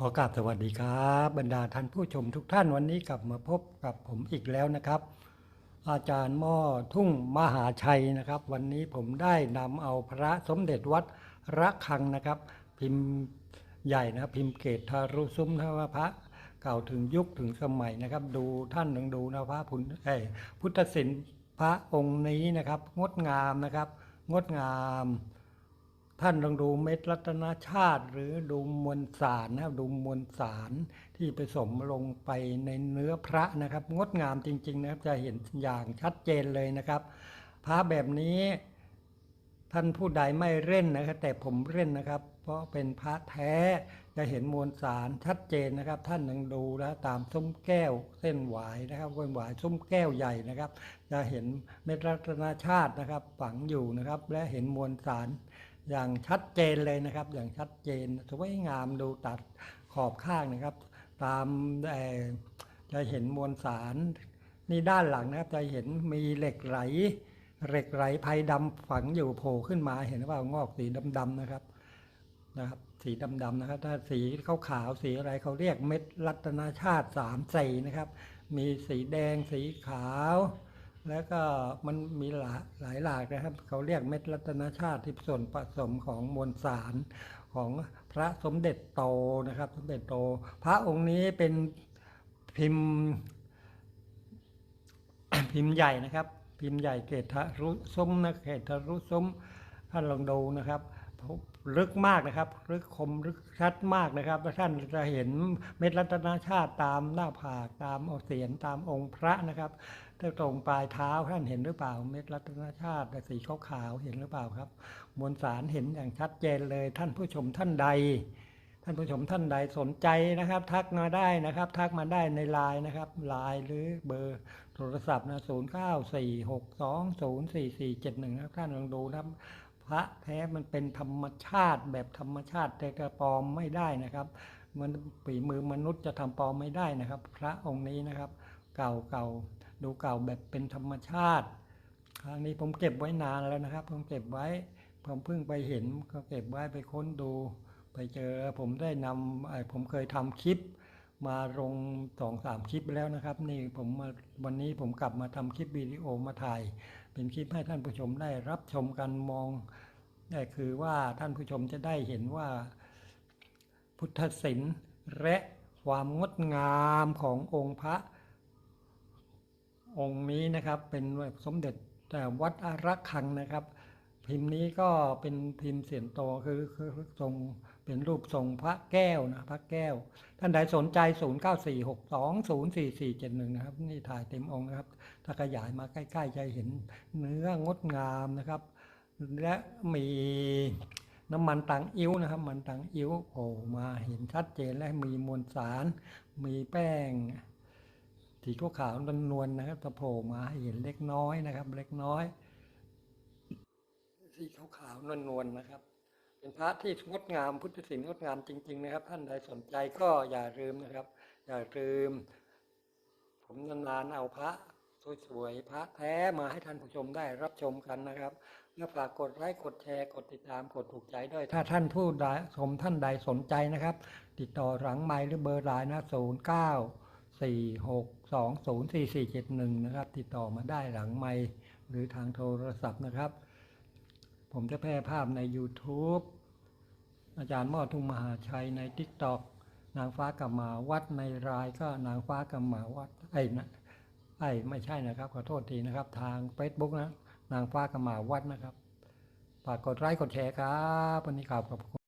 ขอกราบสวัสดีครับ บรรดาท่านผู้ชมทุกท่านวันนี้กลับมาพบกับผมอีกแล้วนะครับ อาจารย์ม้อทุ่งมหาชัยนะครับ วันนี้ผมได้นำเอาพระสมเด็จวัดระฆังนะครับ พิมพ์ใหญ่นะพิมพ์เกตทารุซุ้มนะว่าพระเก่าถึงยุคถึงสมัยนะครับ ดูท่านหนึ่งดูนะพระพุทธพุทธศิลป์พระองค์นี้นะครับ งดงามนะครับ งดงาม ท่านลองดูเม็ดรัตนชาติ หรือดูมวลสารนะครับดูมวลสารที่ผสมลงไปในเนื้อพระนะครับ งดงามจริง ๆ นะครับจะเห็นอย่างชัดเจนเลยนะครับ พระแบบนี้ท่านผู้ใดไม่เล่นนะครับแต่ผมเล่นนะครับ เพราะเป็นพระแท้จะเห็นมวลสารชัดเจนนะครับ ท่านยังดูแล้วตามซุ้มแก้วเส้นหวายนะครับเส้นหวายซุ้มแก้วใหญ่นะครับ จะเห็นเม็ดรัตนชาตินะครับ ฝังอยู่นะครับ และเห็นมวลสาร อย่างชัดเจนเลยนะครับ อย่างชัดเจนสวยงามดูตัดขอบข้างนะครับ ตามจะเห็นมวลสาร นี่ด้านหลังนะครับจะเห็นมีเหล็กไหล เหล็กไหลไพดำฝังอยู่โผล่ขึ้นมาเห็นว่างอกสีดำๆนะครับนะครับ สีดำๆนะครับ ถ้าสีขาวๆสีอะไรเขาเรียกเม็ดรัตนชาติสามสีนะครับ มีสีแดงสีขาว แล้วก็มันมีหลายหลายหลากนะครับ เขาเรียกเม็ดรัตนชาติที่ส่วนผสมของมวลสารของพระสมเด็จโตนะครับ สมเด็จโต พระองค์นี้เป็นพิมพ์ พิมพ์ใหญ่นะครับ พิมพ์ใหญ่เกตทะรุซุ้มนะเกตทะรุซุ้มท่านลองดูนะครับ ลึกมากนะครับ ลึกคมลึกชัดมากนะครับท่านจะเห็นเม็ดรัตนชาติตามหน้าผากตามเอเสียนตามองค์พระนะครับถ้าตรงปลายเท้าท่านเห็นหรือเปล่า เม็ดรัตนชาติสีขาวขาวๆเห็นหรือเปล่าครับ มวลสารเห็นอย่างชัดเจนเลย ท่านผู้ชมท่านใด ท่านผู้ชมท่านใดสนใจนะครับ ทักมาได้นะครับ ทักมาได้ในไลน์นะครับไลน์หรือเบอร์โทรศัพท์นะศูนย์เก้าสี่หกสองศูนย์สี่สี่เจ็ดหนึ่งนะครับท่านลองดูนะครับ พระแท้มันเป็นธรรมชาติแบบธรรมชาติแต่กระปลอมไม่ได้นะครับมันฝีมือมนุษย์จะทำปลอมไม่ได้นะครับ พระองค์นี้นะครับ เก่าเก่าดูเก่าแบบเป็นธรรมชาติครั้งนี้ผมเก็บไว้นานแล้วนะครับ ผมเก็บไว้ผมเพิ่งไปเห็นก็เก็บไว้ไปค้นดู ไปเจอผมได้นำไอ้ผมเคยทำคลิปมาลงสองสามคลิปแล้วนะครับ นี่ผมมาวันนี้ผมกลับมาทำคลิปวิดีโอมาถ่าย เป็นคลิปให้ท่านผู้ชมได้รับชมกันมองได้คือว่าท่านผู้ชมจะได้เห็นว่าพุทธศิลป์และความงดงามขององค์พระองค์นี้นะครับเป็นสมเด็จแต่วัดอารักขังนะครับ พิมพ์นี้ก็เป็นพิมพ์เสียนโตคือคือคือทรง เป็นรูปทรงพระแก้วนะพระแก้ว ท่านใดสนใจ 0 9 4 6 2 0 4 4 7 1 นะครับ นี่ถ่ายเต็มองค์นะครับ ถ้าขยายมาใกล้ๆจะเห็นเนื้องดงามนะครับ และมีน้ำมันตังอิ้วนะครับ มันตังอิ้วโผล่มาเห็นชัดเจนและมีมวลสาร มีแป้งสีขาวๆนวลๆนะครับจะโผล่มาเห็นเล็กน้อยนะครับ เล็กน้อย สีขาวๆนวลๆนะครับ เป็นพระที่งดงามพุทธศิลป์งดงามจริง ๆ นะครับ ท่านใดสนใจก็อย่าลืมนะครับ อย่าลืม ผมนานๆเอาพระสวยๆพระแท้มาให้ท่านผู้ชมได้รับชมกันนะครับ และฝากกดไลค์กดแชร์กดติดตามกดถูกใจด้วย ถ้าท่านผู้ใดชมท่านใดสนใจนะครับ ติดต่อหลังไมล์หรือเบอร์ไลน์นะศูนย์เก้าสี่หกสองศูนย์สี่สี่เจ็ดหนึ่งนะครับ ติดต่อมาได้หลังไมล์หรือทางโทรศัพท์นะครับ ผมจะแพร่ภาพใน YouTube อาจารย์มอทุ่งมหาชัยในทิกตอกนางฟ้ากับหมาวัดในรายก็นางฟ้ากับหมาวัดไอ้นะไอ้ไม่ใช่นะครับขอโทษทีนะครับ ทางเฟซบุ๊กนะ นางฟ้ากับหมาวัดนะครับฝากกดไลค์กดแชร์ครับวันนี้ขอบคุณ